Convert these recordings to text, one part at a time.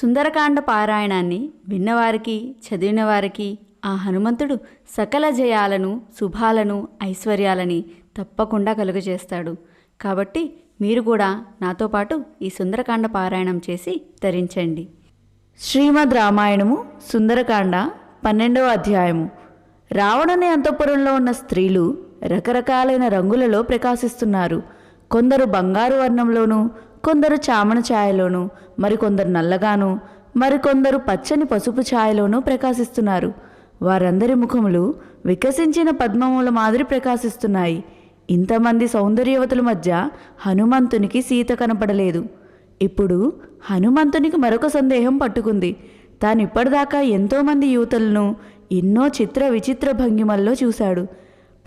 సుందరకాండ పారాయణాన్ని విన్నవారికి చదివిన వారికి ఆ హనుమంతుడు సకల జయాలను శుభాలను ఐశ్వర్యాలని తప్పకుండా కలుగజేస్తాడు. కాబట్టి మీరు కూడా నాతో పాటు ఈ సుందరకాండ పారాయణం చేసి ధరించండి శ్రీమద్ రామాయణము సుందరకాండ పన్నెండవ అధ్యాయము. రావణుని అంతఃపురంలో ఉన్న స్త్రీలు రకరకాలైన రంగులలో ప్రకాశిస్తున్నారు. కొందరు బంగారు వర్ణంలోనూ కొందరు చామన ఛాయలోనూ మరికొందరు నల్లగాను మరికొందరు పచ్చని పసుపు ఛాయలోనూ ప్రకాశిస్తున్నారు. వారందరి ముఖములు వికసించిన పద్మముల మాదిరి ప్రకాశిస్తున్నాయి. ఇంతమంది సౌందర్యవతుల మధ్య హనుమంతునికి సీత కనపడలేదు. ఇప్పుడు హనుమంతునికి మరొక సందేహం పట్టుకుంది. తాను ఇప్పటిదాకా ఎంతోమంది యువతులను ఎన్నో చిత్ర విచిత్ర భంగిమల్లో చూశాడు.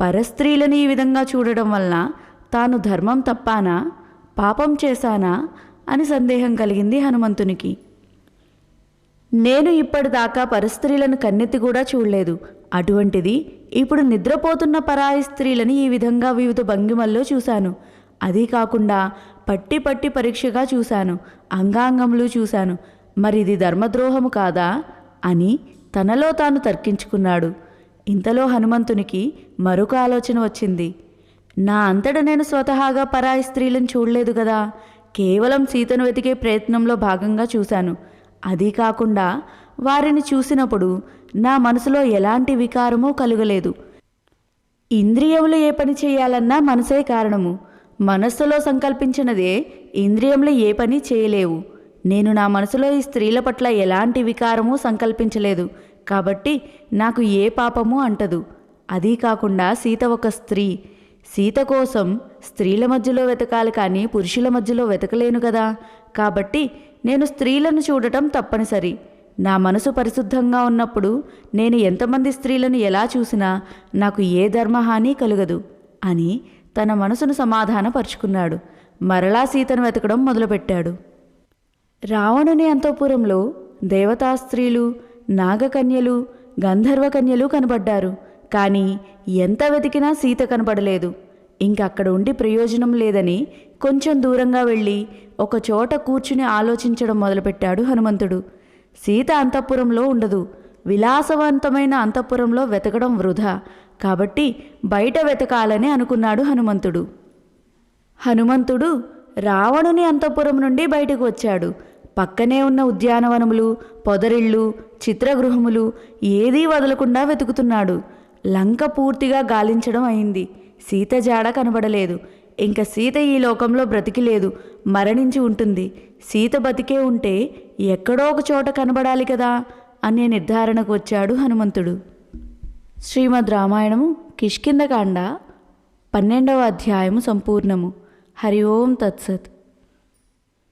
పరస్త్రీలను ఈ విధంగా చూడడం వలన తాను ధర్మం తప్పానా? పాపం చేశానా? అని సందేహం కలిగింది హనుమంతునికి. నేను ఇప్పటిదాకా పరస్త్రీలను కన్నెత్తి కూడా చూడలేదు. అటువంటిది ఇప్పుడు నిద్రపోతున్న పరాయి స్త్రీలని ఈ విధంగా వివిధ భంగిమల్లో చూశాను. అదీ కాకుండా పట్టి పట్టి పరీక్షగా చూశాను. అంగాంగములు చూశాను. మరి ఇది ధర్మద్రోహము కాదా? అని తనలో తాను తర్కించుకున్నాడు. ఇంతలో హనుమంతునికి మరొక ఆలోచన వచ్చింది. నా అంతట నేను స్వతహాగా పరాయి స్త్రీలను చూడలేదు కదా కేవలం సీతను వెతికే ప్రయత్నంలో భాగంగా చూశాను. అది కాకుండా వారిని చూసినప్పుడు నా మనసులో ఎలాంటి వికారమూ కలుగలేదు. ఇంద్రియములు ఏ పని చేయాలన్నా మనసే కారణము. మనస్సులో సంకల్పించినదే ఇంద్రియములు ఏ పని చేయలేవు. నేను నా మనసులో ఈ స్త్రీల పట్ల ఎలాంటి వికారము సంకల్పించలేదు. కాబట్టి నాకు ఏ పాపము అంటదు. అదీ కాకుండా సీత ఒక స్త్రీ. సీత కోసం స్త్రీల మధ్యలో వెతకాలి కానీ పురుషుల మధ్యలో వెతకలేను కదా. కాబట్టి నేను స్త్రీలను చూడటం తప్పనిసరి. నా మనసు పరిశుద్ధంగా ఉన్నప్పుడు నేను ఎంతమంది స్త్రీలను ఎలా చూసినా నాకు ఏ ధర్మహాని కలుగదు అని తన మనసును సమాధానపరుచుకున్నాడు. మరలా సీతను వెతకడం మొదలుపెట్టాడు. రావణుని అంతఃపురంలో దేవతా స్త్రీలు నాగకన్యలు గంధర్వకన్యలు కనబడ్డారు. కానీ ఎంత వెతికినా సీత కనబడలేదు ఇంకక్కడ ఉండి ప్రయోజనం లేదని కొంచెం దూరంగా వెళ్ళి ఒక చోట కూర్చుని ఆలోచించడం మొదలుపెట్టాడు హనుమంతుడు. సీత అంతఃపురంలో ఉండదు. విలాసవంతమైన అంతఃపురంలో వెతకడం వృధా. కాబట్టి బయట వెతకాలని అనుకున్నాడు హనుమంతుడు. హనుమంతుడు రావణుని అంతఃపురం నుండి బయటకు వచ్చాడు. పక్కనే ఉన్న ఉద్యానవనములు పొదరిళ్ళు చిత్రగృహములు ఏదీ వదలకుండా వెతుకుతున్నాడు. లంక పూర్తిగా గాలించడం అయింది. సీత జాడ కనబడలేదు. ఇంక సీత ఈ లోకంలో బ్రతికి లేదు. మరణించి ఉంటుంది. సీత బతికే ఉంటే ఎక్కడో ఒక చోట కనబడాలి కదా అనే నిర్ధారణకు వచ్చాడు హనుమంతుడు. శ్రీమద్ రామాయణము కిష్కిందకాండ పన్నెండవ అధ్యాయము సంపూర్ణము. హరి ఓం తత్సత్.